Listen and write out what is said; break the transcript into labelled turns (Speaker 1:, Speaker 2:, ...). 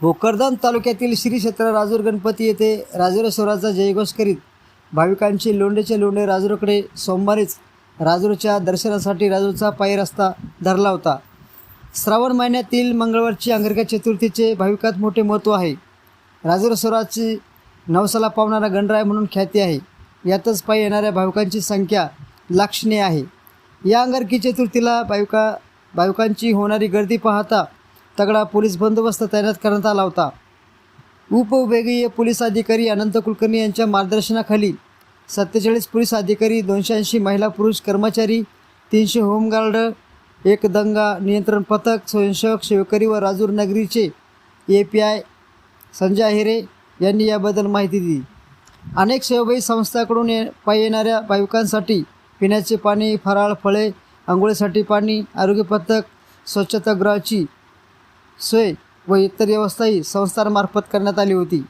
Speaker 1: भोकरदान तालुक्यातील श्री क्षेत्र राजूर गणपती येथे राजुरेश्वराचा जयघोष करीत भाविकांचे लोंढेचे लोंढे राजूरकडे सोमवारीच राजूरच्या दर्शनासाठी राजूरचा पायी रस्ता धरला होता. श्रावण महिन्यातील मंगळवारची अंगरका चतुर्थीचे भाविकात मोठे महत्त्व आहे. राजुरेश्वराची नवसाला पावणारा गणराय म्हणून ख्याती आहे. यातच पायी येणाऱ्या भाविकांची संख्या लक्षणीय आहे. या अंगारकी चतुर्थीला भाविका भाविकांची होणारी गर्दी पाहता तगडा पोलीस बंदोबस्त तैनात करण्यात आला होता. उपविभागीय पोलीस अधिकारी अनंत कुलकर्णी यांच्या मार्गदर्शनाखाली सत्तेचाळीस पोलीस अधिकारी दोनशे ऐंशी महिला पुरुष कर्मचारी तीनशे होमगार्ड एक दंगा नियंत्रण पथक स्वयंसेवक शेवकरी व Rajur नगरीचे A P I Sanjay Ahire यांनी याबद्दल माहिती दिली. अनेक सेवाभावी संस्थाकडून ये पायी येणाऱ्या भाविकांसाठी पिण्याचे पाणी फराळ फळे आंघोळीसाठी पाणी आरोग्य पथक स्वच्छतागृहाची सोय व इतर व्यवस्थाही संस्थांमार्फत करण्यात आली होती.